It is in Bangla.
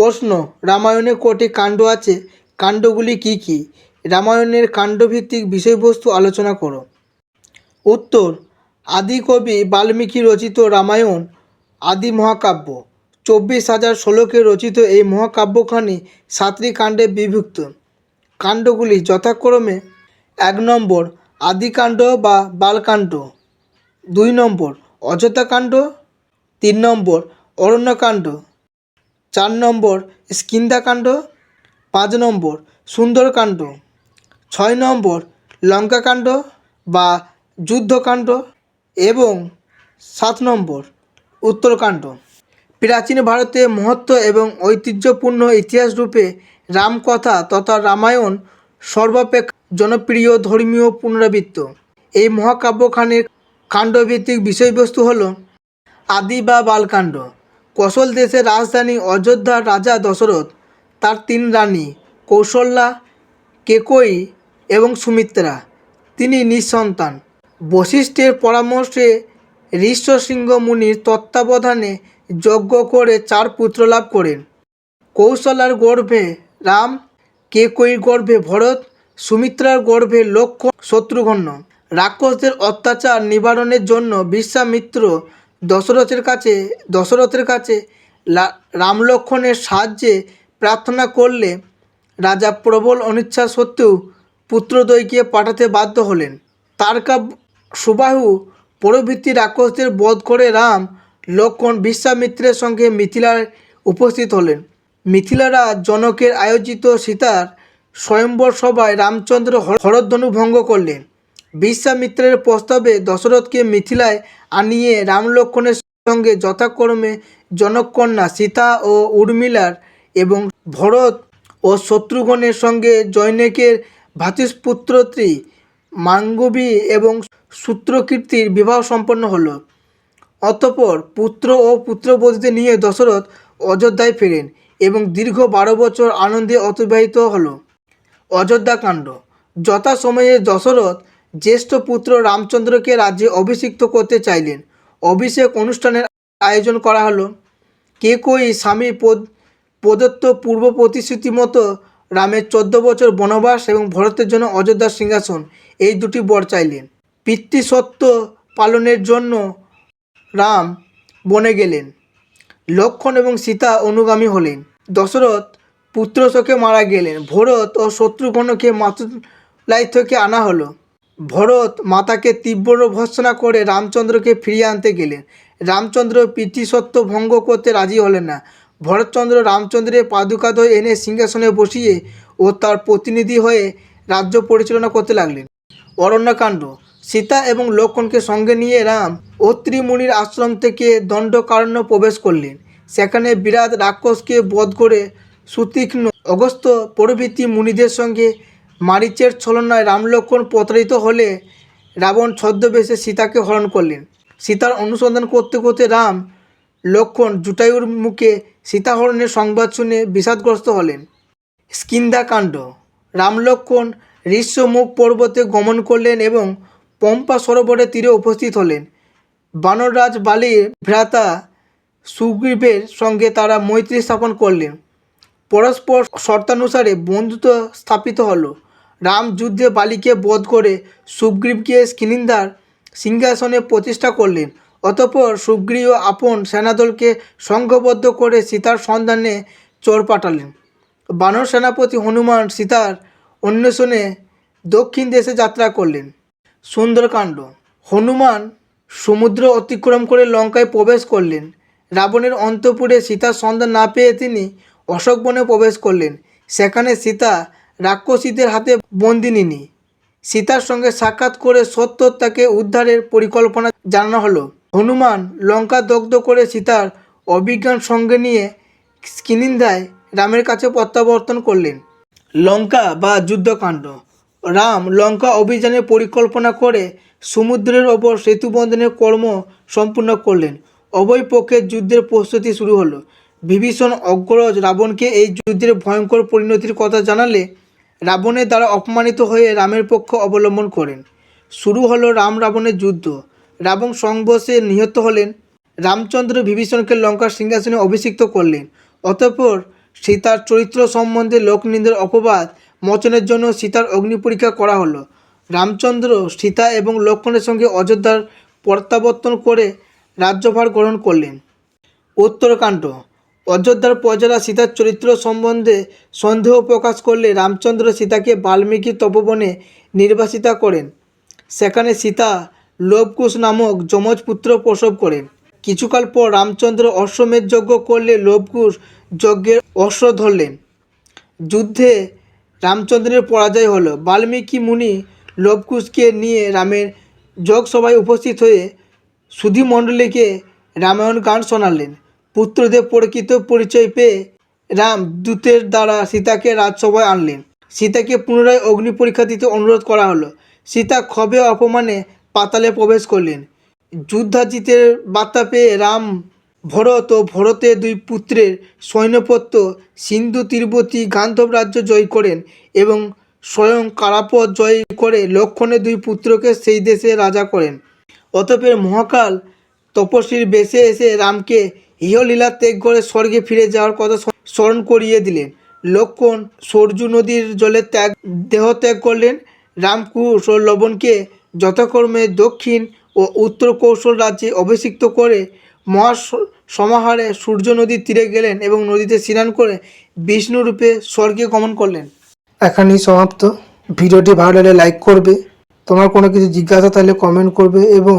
প্রশ্ন রামায়ণে কটি কাণ্ড আছে? কাণ্ডগুলি কি কি? রামায়ণের কাণ্ডভিত্তিক বিষয়বস্তু আলোচনা করো। উত্তর আদি কবি বাল্মীকি রচিত রামায়ণ, আদি মহাকাব্য। চব্বিশ হাজার ষোলোকে রচিত এই মহাকাব্যখানি সাতটি কাণ্ডে বিভক্ত। কাণ্ডগুলি যথাক্রমে এক নম্বর, আদিকাণ্ড বা বালকাণ্ড। দুই নম্বর অযোধ্যাকাণ্ড তিন নম্বর, অরণ্যকাণ্ড। চার নম্বর স্কিন্দাকাণ্ড পাঁচ নম্বর সুন্দরকাণ্ড ছয় নম্বর লঙ্কাকাণ্ড বা যুদ্ধকাণ্ড এবং সাত নম্বর উত্তরকাণ্ড প্রাচীন ভারতে মহত্ব এবং ঐতিহ্যপূর্ণ ইতিহাস রূপে রামকথা তথা রামায়ণ সর্বাপেক্ষা জনপ্রিয় ধর্মীয় পুনরাবৃত্ত। এই মহাকাব্যখানির কাণ্ডভিত্তিক বিষয়বস্তু হল আদি বা বালকাণ্ড। কৌশল দেশের রাজধানী অযোধ্যার রাজা দশরথ, তার তিন রানী কৌশল্যা, কেকই এবং সুমিত্রা। তিনি নিঃসন্তান। বশিষ্ঠের পরামর্শে ঋষ্যসিংহ মুনির তত্ত্বাবধানে যজ্ঞ করে চার পুত্র লাভ করেন। কৌশলার গর্ভে রাম, কেকইর গর্ভে ভরত, সুমিত্রার গর্ভে লক্ষ্মণ, শত্রুঘ্ন। রাক্ষসদের অত্যাচার নিবারণের জন্য বিশ্বামিত্র দশরথের কাছে দশরথের কাছে লা- রাম লক্ষ্মণের সাহায্যে প্রার্থনা করলে রাজা প্রবল অনিচ্ছা সত্ত্বেও পুত্রদ্বয়কে পাঠাতে বাধ্য হলেন। তারকা সুবাহু প্রভৃতি রাক্ষসদের বধ করে রাম লক্ষ্মণ বিশ্বামিত্রের সঙ্গে মিথিলায় উপস্থিত হলেন। মিথিলারা জনকের আয়োজিত সীতার স্বয়ম্বর সভায় রামচন্দ্র হর- হরধনু ভঙ্গ করলেন। বিশ্বামিত্রের প্রস্তাবে দশরথকে মিথিলায় আনিয়ে রাম লক্ষ্মণের সঙ্গে যথাক্রমে জনকন্যা সীতা ও উর্মিলার এবং ভরত ও শত্রুঘ্নের সঙ্গে জৈনেকের ভ্রাতুষ্পুত্রত্রী মাঙ্গবী এবং সূত্রকীর্তির বিবাহ সম্পন্ন হলো। অতঃপর পুত্র ও পুত্রবধূদের নিয়ে দশরথ অযোধ্যায় ফেরেন এবং দীর্ঘ বারো বছর আনন্দে অতিবাহিত হলো। অযোধ্যাকাণ্ড। যথাসময়ে দশরথ জ্যেষ্ঠ পুত্র রামচন্দ্রকে রাজ্যে অভিষিক্ত করতে চাইলেন। অভিষেক অনুষ্ঠানের আয়োজন করা হলো। কে কই স্বামী পদ- প্রদত্ত পূর্ব প্রতিশ্রুতি মতো রামের চোদ্দ বছর বনবাস এবং ভরতের জন্য অযোধ্যার সিংহাসন, এই দুটি বর চাইলেন। পিতৃসত্য পালনের জন্য রাম বনে গেলেন। লক্ষণ এবং সীতা অনুগামী হলেন। দশরথ পুত্র শোকে মারা গেলেন। ভরত ও শত্রুঘ্নকে মাতুলাই থেকে আনা হলো। ভরত মাতাকে তীব্র ভর্সনা করে রামচন্দ্রকে ফিরিয়ে আনতে গেলেন। রামচন্দ্র পিতৃসত্য ভঙ্গ করতে রাজি হলেন না। ভরতচন্দ্র রামচন্দ্রের পাদুকাদয় এনে সিংহাসনে বসিয়ে ও তার প্রতিনিধি হয়ে রাজ্য পরিচালনা করতে লাগলেন। অরণ্যকাণ্ড, সীতা এবং লক্ষ্মণকে সঙ্গে নিয়ে রাম অত্রি মুনির আশ্রম থেকে দণ্ডকারণ্য প্রবেশ করলেন। সেখানে বিরাট রাক্ষসকে বধ করে সুতীক্ষ্ণ অগস্ত প্রভৃতি মুনিদের সঙ্গে মারিচের ছলনায় রামলক্ষণ প্রতারিত হলে রাবণ ছদ্মবেশে সীতাকে হরণ করলেন। সীতার অনুসন্ধান করতে করতে রাম লক্ষণ জুটায়ুর মুখে সীতাহরণের সংবাদ শুনে বিষাদগ্রস্ত হলেন। স্কিন্দাকাণ্ড। রামলক্ষণ ঋষ্যমুখ পর্বতে গমন করলেন এবং পম্পা সরোবরের তীরে উপস্থিত হলেন। বানররাজ বালির ভ্রাতা সুগ্রীবের সঙ্গে তারা মৈত্রী স্থাপন করলেন। পরস্পর শর্তানুসারে বন্ধুত্ব স্থাপিত হলো। রাম যুদ্ধে বালিকে বধ করে সুগ্রীবকে স্কিনিন্দার সিংহাসনে প্রতিষ্ঠা করলেন। অতঃপর সুগ্রীব আপন সেনাদলকে সংঘবদ্ধ করে সীতার সন্ধানে চোর পাঠালেন। বানর সেনাপতি হনুমান সীতার অন্বেষণে দক্ষিণ দেশে যাত্রা করলেন। সুন্দরকাণ্ড। হনুমান সমুদ্র অতিক্রম করে লঙ্কায় প্রবেশ করলেন। রাবণের অন্তপুরে সীতার সন্ধান না পেয়ে তিনি অশোক বনে প্রবেশ করলেন। সেখানে সীতা রাক্ষসীদের হাতে বন্দিনী সীতার সঙ্গে সাক্ষাৎ করে সত্য তাকে উদ্ধারের পরিকল্পনা জানানো হলো। হনুমান লঙ্কা দগ্ধ করে সীতার অভিজ্ঞান সঙ্গে নিয়ে স্কিনিন্দায় রামের কাছে প্রত্যাবর্তন করলেন। লঙ্কা বা যুদ্ধকাণ্ড। রাম লঙ্কা অভিযানের পরিকল্পনা করে সমুদ্রের ওপর সেতু বন্ধনের কর্ম সম্পূর্ণ করলেন। উভয় পক্ষের যুদ্ধের প্রস্তুতি শুরু হলো। বিভীষণ অগ্রজ রাবণকে এই যুদ্ধের ভয়ঙ্কর পরিণতির কথা জানালে রাবণের দ্বারা অপমানিত হয়ে রামের পক্ষ অবলম্বন করেন। শুরু হলো রাম রাবণের যুদ্ধ। রাবণ সংঘর্ষে নিহত হলেন। রামচন্দ্র বিভীষণকে লঙ্কার সিংহাসনে অভিষিক্ত করলেন। অতঃপর সীতার চরিত্র সম্বন্ধে লোকনিন্দের অপবাদ মোচনের জন্য সীতার অগ্নি পরীক্ষা করা হলো। রামচন্দ্র সীতা এবং লক্ষ্মণের সঙ্গে অযোধ্যার প্রত্যাবর্তন করে রাজ্যভার গ্রহণ করলেন। উত্তরকাণ্ড। অযোধ্যার প্রজারা সীতার চরিত্র সম্বন্ধে সন্দেহ প্রকাশ করলে রামচন্দ্র সীতাকে বাল্মীকি তপবনে নির্বাসিতা করেন। সেখানে সীতা লোভকুশ নামক যমজ পুত্র প্রসব করেন। কিছুকাল পর রামচন্দ্র অশ্বমেধ যজ্ঞ করলে লোভকুশ যজ্ঞের অশ্ব ধরলেন। যুদ্ধে রামচন্দ্রের পরাজয় হলো। বাল্মীকি মুনি লোভকুশকে নিয়ে রামের যোগসভায় উপস্থিত হয়ে সুধীমণ্ডলীকে রামায়ণ গান শোনালেন। পুত্রদের প্রকৃত পরিচয় পেয়ে রাম দূতের দ্বারা সীতাকে রাজসভায় আনলেন। সীতাকে পুনরায় অগ্নি পরীক্ষা দিতে অনুরোধ করা হলো। সীতা ক্ষোভে অপমানে পাতালে প্রবেশ করলেন। যুদ্ধাজিতের বার্তা পেয়ে রাম ভরত ও ভরতের দুই পুত্রের সৈন্যপত্য সিন্ধু তীরবর্তী গান্ধব রাজ্য জয় করেন এবং স্বয়ং কারাপথ জয় করে লক্ষণের দুই পুত্রকে সেই দেশে রাজা করেন। অতপের মহাকাল তপস্বীর বেশে এসে রামকে ইহলীলা ত্যাগ করে স্বর্গে ফিরে যাওয়ার কথা স্মরণ করিয়ে দিলেন। লক্ষণ সরজু নদীর জলে ত্যাগ দেহ ত্যাগ করলেন। রামকুশ ও লবণকে যথাক্রমে দক্ষিণ ও উত্তর কৌশল রাজ্যে অভিষিক্ত করে মহা সমাহারে সূর্য নদীর তীরে গেলেন এবং নদীতে স্নান করে বিষ্ণু রূপে স্বর্গে গমন করলেন। এখানেই সমাপ্ত। ভিডিওটি ভালো লাগলে লাইক করবে। তোমার কোনো কিছু জিজ্ঞাসা থাকলে কমেন্ট করবে এবং